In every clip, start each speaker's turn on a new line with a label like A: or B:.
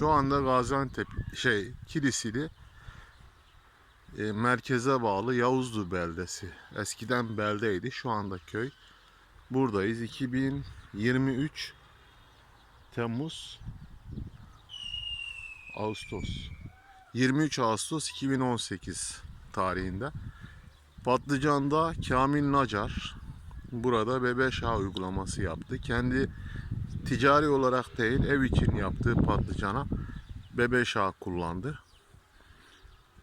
A: Şu anda Gaziantep şey Kilisili e, merkeze bağlı Yavuzlu beldesi. Eskiden beldeydi. Şu anda köy. Buradayız. 2023 Temmuz Ağustos. 23 Ağustos 2018 tarihinde. Patlıcan'da Kamil Nacar burada Bebeş Ağ uygulaması yaptı. Kendi ticari olarak değil ev için yaptığı patlıcana Bebeş Ağ kullandı.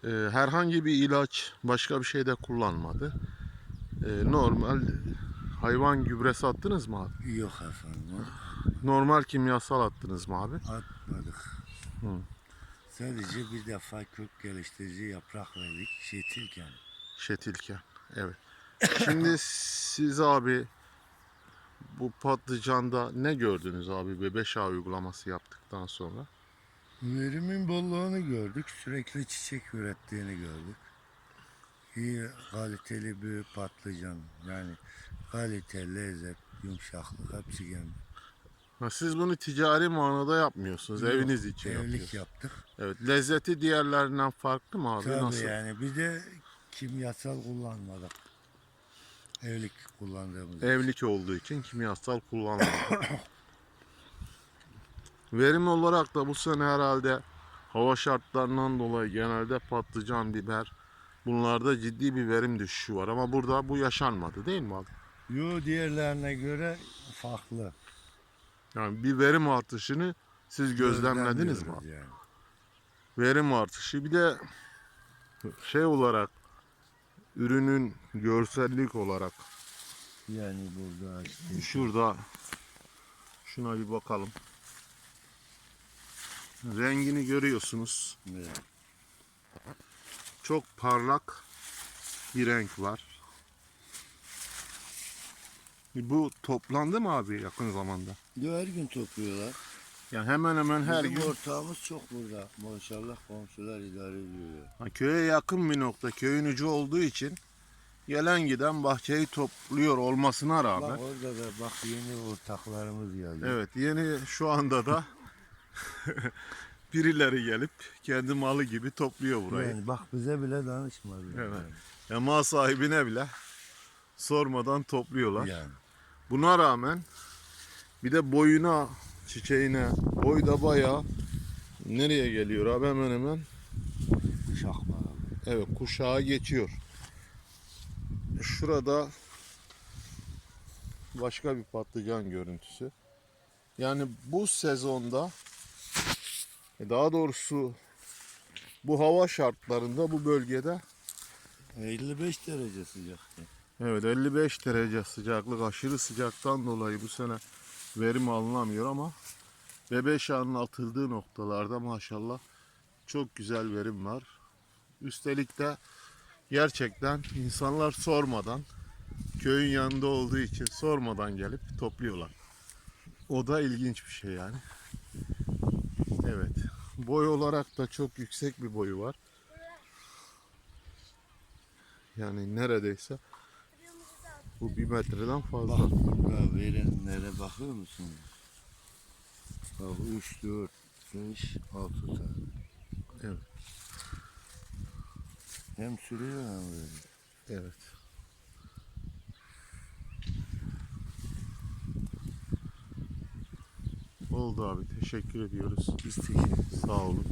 A: Ee, herhangi bir ilaç başka bir şey de kullanmadı. Ee, normal hayvan gübresi attınız mı abi?
B: Yok efendim.
A: Normal kimyasal attınız mı abi?
B: Atmadık.
A: Hı.
B: Sadece bir defa kök geliştirici yaprak verdik. Şetilken.
A: Şetilken. Evet. Şimdi siz abi bu patlıcanda ne gördünüz abi Bebeş Ağ uygulaması yaptıktan sonra?
B: Verimin bolluğunu gördük. Sürekli çiçek ürettiğini gördük. İyi kaliteli bir patlıcan. Yani kalite, lezzet, yumuşaklık hepsi geldi.
A: Ha, siz bunu ticari manada yapmıyorsunuz.
B: Yok,
A: Eviniz için
B: Evlilik
A: yapıyorsunuz.
B: yaptık.
A: Evet. Lezzeti diğerlerinden farklı mı abi?
B: Tabii
A: Nasıl?
B: yani bir de kimyasal kullanmadık. Evlilik kullandığımız.
A: Evlilik olduğu için kimyasal kullanılıyor. Verim olarak da bu sene herhalde hava şartlarından dolayı genelde patlıcan, biber bunlarda ciddi bir verim düşüşü var ama burada bu yaşanmadı değil mi abi?
B: Yo diğerlerine göre farklı.
A: Yani bir verim artışını siz gözlemlediniz mi?
B: Yani.
A: Verim artışı bir de şey olarak ürünün görsellik olarak
B: Yani burada
A: Şurada şuna bir bakalım. Rengini görüyorsunuz.
B: Evet.
A: Çok parlak bir renk var. Bu toplandı mı abi yakın zamanda?
B: Yo, her gün topluyorlar.
A: Yani hemen hemen her
B: Bizim
A: gün
B: ortağımız çok burada. Maşallah komşular idare ediyor.
A: Ha, köye yakın bir nokta, köyün ucu olduğu için gelen giden bahçeyi topluyor olmasına rağmen
B: Bak orada da bak yeni ortaklarımız geldi.
A: Evet yeni şu anda da birileri gelip kendi malı gibi topluyor burayı.
B: Yani bak bize bile danışmadı.
A: Evet. Ya mal sahibine bile sormadan topluyorlar.
B: Yani.
A: Buna rağmen bir de boyuna, çiçeğine, boy da bayağı nereye geliyor abi hemen hemen
B: Şakma.
A: evet kuşağı geçiyor. Şurada başka bir patlıcan görüntüsü. Yani bu sezonda e, daha doğrusu bu hava şartlarında bu bölgede
B: 55 derece sıcak.
A: Evet 55 derece sıcaklık aşırı sıcaktan dolayı bu sene verim alınamıyor ama bebeş ağının atıldığı noktalarda maşallah çok güzel verim var. Üstelik de gerçekten insanlar sormadan köyün yanında olduğu için sormadan gelip topluyorlar. O da ilginç bir şey yani. Evet. Boy olarak da çok yüksek bir boyu var. Yani neredeyse bu bir metreden fazla.
B: Bak burada verenlere bakıyor musun? Bak 3, 4, 5, 6 tane.
A: Evet.
B: Hem sürüyor hem böyle.
A: Evet. Oldu abi. Teşekkür ediyoruz.
B: Biz teşekkür
A: Sağ olun.